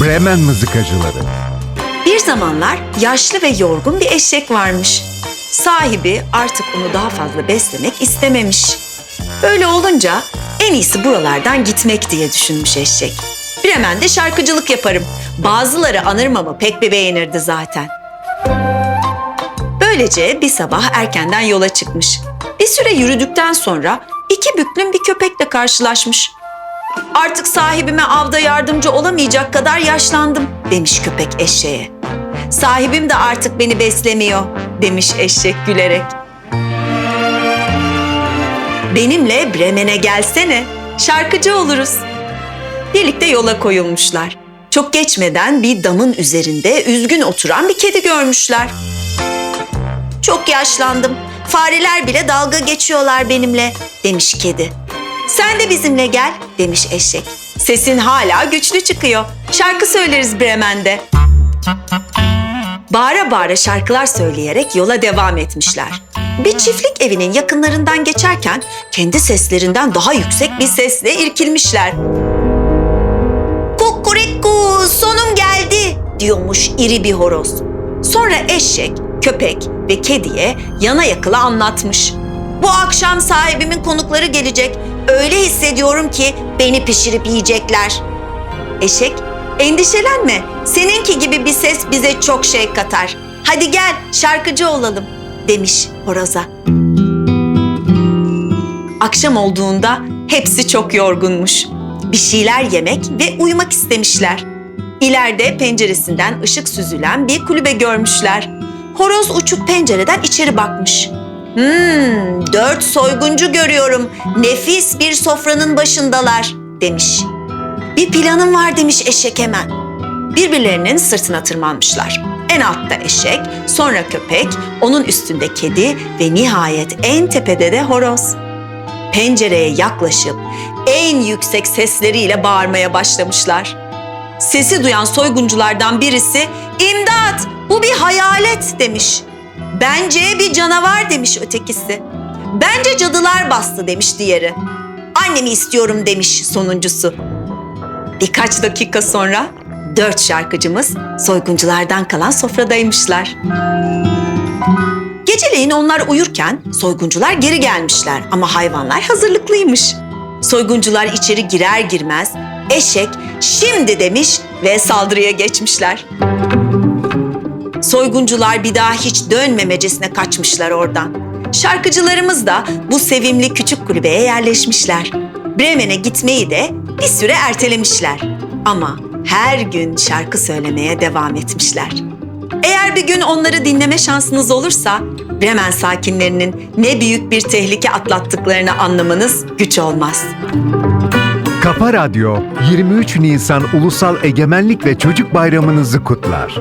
Bremen mızıkacıları. Bir zamanlar yaşlı ve yorgun bir eşek varmış. Sahibi artık onu daha fazla beslemek istememiş. Böyle olunca en iyisi buralardan gitmek diye düşünmüş eşek. Bremen'de şarkıcılık yaparım. Bazıları anırım ama pek bir beğenirdi zaten. Böylece bir sabah erkenden yola çıkmış. Bir süre yürüdükten sonra iki büklüm bir köpekle karşılaşmış. Artık sahibime avda yardımcı olamayacak kadar yaşlandım demiş köpek eşeğe. Sahibim de artık beni beslemiyor demiş eşek gülerek. Benimle Bremen'e gelsene. Şarkıcı oluruz. Birlikte yola koyulmuşlar. Çok geçmeden bir damın üzerinde üzgün oturan bir kedi görmüşler. Çok yaşlandım. Fareler bile dalga geçiyorlar benimle demiş kedi. Sen de bizimle gel demiş eşek. Sesin hala güçlü çıkıyor. Şarkı söyleriz Bremen'de. Bağıra bağıra şarkılar söyleyerek yola devam etmişler. Bir çiftlik evinin yakınlarından geçerken kendi seslerinden daha yüksek bir sesle irkilmişler. Kukuriku sonum geldi diyormuş iri bir horoz. Sonra eşek, köpek ve kediye yana yakıla anlatmış. Bu akşam sahibimin konukları gelecek. Öyle hissediyorum ki beni pişirip yiyecekler. Eşek, endişelenme. Seninki gibi bir ses bize çok şey katar. Hadi gel şarkıcı olalım demiş horoza. Akşam olduğunda hepsi çok yorgunmuş. Bir şeyler yemek ve uyumak istemişler. İleride penceresinden ışık süzülen bir kulübe görmüşler. Horoz uçup pencereden içeri bakmış. Hmm, dört soyguncu görüyorum. Nefis bir sofranın başındalar demiş. Bir planım var demiş eşek hemen. Birbirlerinin sırtına tırmanmışlar. En altta eşek, sonra köpek, onun üstünde kedi ve nihayet en tepede de horoz. Pencereye yaklaşıp en yüksek sesleriyle bağırmaya başlamışlar. Sesi duyan soygunculardan birisi "İmdat! Bu bir hayalet!" demiş. "Bence bir canavar." demiş ötekisi. "Bence cadılar bastı." demiş diğeri. "Annemi istiyorum." demiş sonuncusu. Birkaç dakika sonra dört şarkıcımız soygunculardan kalan sofradaymışlar. Geceleyin onlar uyurken soyguncular geri gelmişler ama hayvanlar hazırlıklıymış. Soyguncular içeri girer girmez eşek şimdi demiş ve saldırıya geçmişler. Soyguncular bir daha hiç dönmemecesine kaçmışlar oradan. Şarkıcılarımız da bu sevimli küçük kulübeye yerleşmişler. Bremen'e gitmeyi de bir süre ertelemişler. Ama her gün şarkı söylemeye devam etmişler. Eğer bir gün onları dinleme şansınız olursa Bremen sakinlerinin ne büyük bir tehlike atlattıklarını anlamanız güç olmaz. Kafa Radyo 23 Nisan Ulusal Egemenlik ve Çocuk Bayramınızı kutlar.